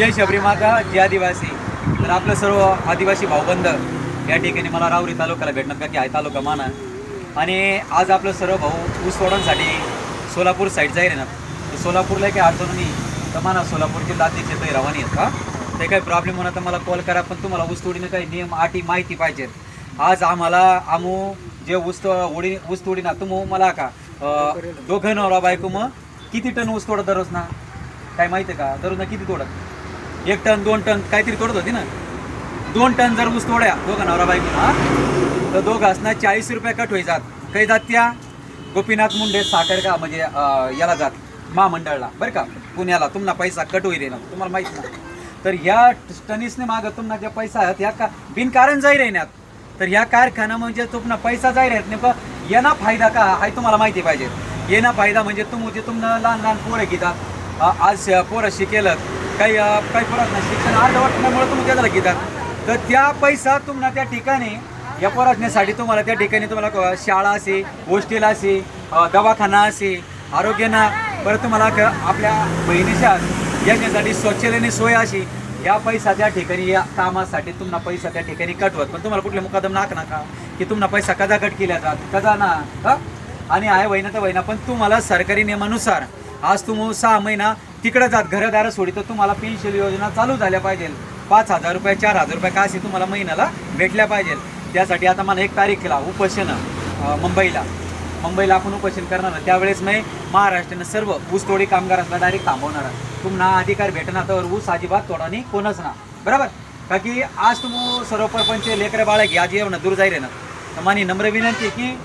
जय शबरीमाता जय आदिवासी. तर आपलं सर्व आदिवासी भाऊबंद या ठिकाणी मला रावरी तालुक्याला भेटणार का की आहे तालुका माना. आणि आज आपलं सर्व भाऊ ऊस सोलापूर साईड जाईल ना. तर सोलापूरला काही अडचण नाही तर मला सोलापूरची लादीचे काही रवानी आहेत का? ते काही प्रॉब्लेम होणार तर मला कॉल करा पण तुम्हाला ऊस तोडीनं काही नियम अटी माहिती पाहिजे. आज आम्हाला आमू जे ऊस तो- उडी ऊस तोडी ना तुम्ही मला का? दोघं नवरा बायको मग किती टन ऊस तोडत दररोज ना? काय माहिती आहे का? दररोज ना किती तोडत एक टन दोन टन काहीतरी तोडत होती ना? दोन टन जर ऊस तोड्या दोघं नवरा बायको हा? तर दोघं असणार चाळीस रुपये कट होई जात. काही जात त्या? गोपीनाथ मुंडे साखर का म्हणजे याला जात महामंडळला. बरं का? पुण्याला. तुम्हाला पैसा कट होईल ना तुम्हाला माहीत ना तर ह्या टनीसने मागं तुम्हाला ज्या पैसा आहेत ह्या का बिनकारण जाई राहण्यात तर ह्या कारखाना म्हणजे तुम्हाला पैसा जाई राहत नेमकं येणा फायदा का? हाय तुम्हाला माहिती पाहिजे. येणा फायदा म्हणजे तुम जे तुम्हाला लहान लहान पोरं घेतात. आज पोरं शिकेलत. काही काही काही नाही. शिक्षण अर्धवटण्यामुळे तुम्ही त्याला घेतात तर त्या पैसा तुम्हाला त्या ठिकाणी या पोराजण्यासाठी तुम्हाला त्या ठिकाणी तुम्हाला शाळा असे हॉस्टेल असे दवाखाना असे आरोग्याना परत तुम्हाला क- आपल्या बहिणीच्या याच्यासाठी स्वच्छतेने सोय अशी या पैसा त्या ठिकाणी या कामासाठी तुम्हाला पैसा त्या ठिकाणी कटवत. पण तुम्हाला कुठले मुकादम नाक नका की तुम्हाला पैसा कदा कट केला जात कदा ना हा? आणि आहे वहिना तर वहिना पण तुम्हाला सरकारी नियमानुसार आज तुम्ही सहा महिना तिकडे जात घरदार सोडी तर तुम्हाला पेन्शन योजना चालू झाल्या पाहिजे. पाच हजार रुपये चार हजार रुपये का असे तुम्हाला महिन्याला भेटल्या पाहिजे. त्यासाठी आता मला एक तारीखला उपोषण मुंबईला. मुंबईला आपण उपोषण करणार त्यावेळेस मी महाराष्ट्रानं सर्व ऊसतोडी कामगारांना डायरेक्ट थांबवणार तुम्हाला अधिकार भेटणार तर ऊस अजिबात तोडा कोणच ना बरोबर? का की आज तुम्ही सर्व परपंच लेकरं बाळा घ्या जे ना दूर जाईल ना तर माझी नम्र विनंती आहे की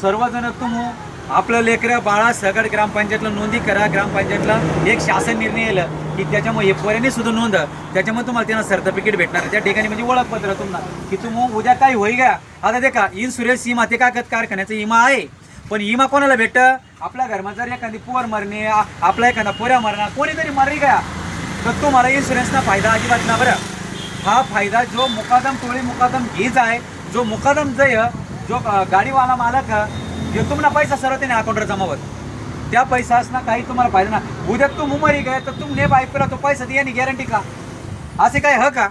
सर्वजण तुम्ही आपलं लेकरं बाळा सगळं ग्रामपंचायतला नोंदी करा ग्रामपंचायतला एक शासन निर्णय येलं की त्याच्यामुळे हे पोऱ्याने सुद्धा नोंद. त्याच्यामुळे तुम्हाला त्यांना सर्टिफिकेट भेटणार. त्या ठिकाणी म्हणजे ओळखपत्र तुम्हाला. की तुम्ही उद्या काही होई गया आता ते का इन्शुरन्स विमा ते कागद कारखान्याचा विमा आहे. पण विमा कोणाला भेटतं? आपल्या घरमा जर एखादी पोर मरणे आपला एखादा पोऱ्या मरणार कोणीतरी मरली गया तर तुम्हाला इन्शुरन्सना फायदा अजिबात ना बरं. हा फायदा जो मुकादम टोळी मुकादम घेज आहे. जो मुकादम जय जो गाडीवाला मालक तुम्हाला पैसा सर्व त्याने अकाउंटवर जमावत त्या पैसा असणार काही तुम्हाला फायदा ना उद्या तू मुंबई गाय तर तुम ने बायकोला तो पैसा दे आणि गॅरंटी का? असे काय ह का?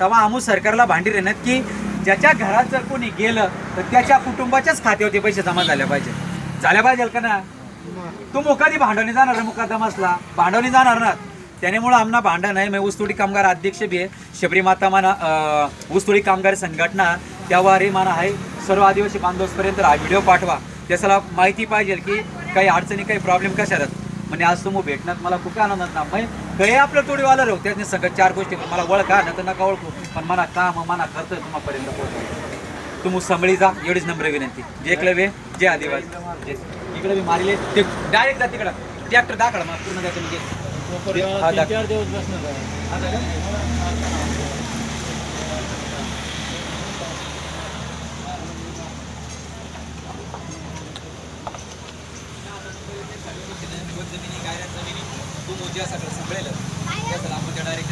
तेव्हा आमू सरकारला भांडी राहण्यात की ज्याच्या घरात जर कोणी गेलं तर त्याच्या कुटुंबाच्याच खात्यावर ते पैसे जमा झाले पाहिजे. झाल्या पाहिजे का ना? तू मुकादी भांडवणी जाणार आहे मुकादम असला भांडवणी जाणार ना? त्यामुळं आमना भांडण आहे. मी ऊसतोडी कामगार अध्यक्ष बी आहे. शबरी माता माना ऊसतोडी कामगार संघटना त्यावारी माना आहे. सर्व आदिवासी बांधवपर्यंत हा व्हिडिओ पाठवा. त्याला माहिती पाहिजे की काही अडचणी काही प्रॉब्लेम कशा आहेत? म्हणजे आज तुम्ही भेटण्यात मला खूप आनंद ना. मग गळे आपलं तोडीवाला राहू त्याने सगळं चार गोष्टी मला ओळखा ना तर नका ओळखू. पण मला काम मना करतोय तुम्हापर्यंत पोहोचतो तुम्ही संभळी जा एवढीच नम्र विनंती. जे एकलव्य जे आदिवासी. इकडे मी मारले ते डायरेक्ट जा तिकडं. ट्रॅक्टर दाखड मग पूर्ण त्याचं म्हणजे हा. चार दिवस बसणार का? जमिनी गायऱ्या जमिनी तू मोज्या सगळं संभळेल त्याचं आपण त्या डायरेक्ट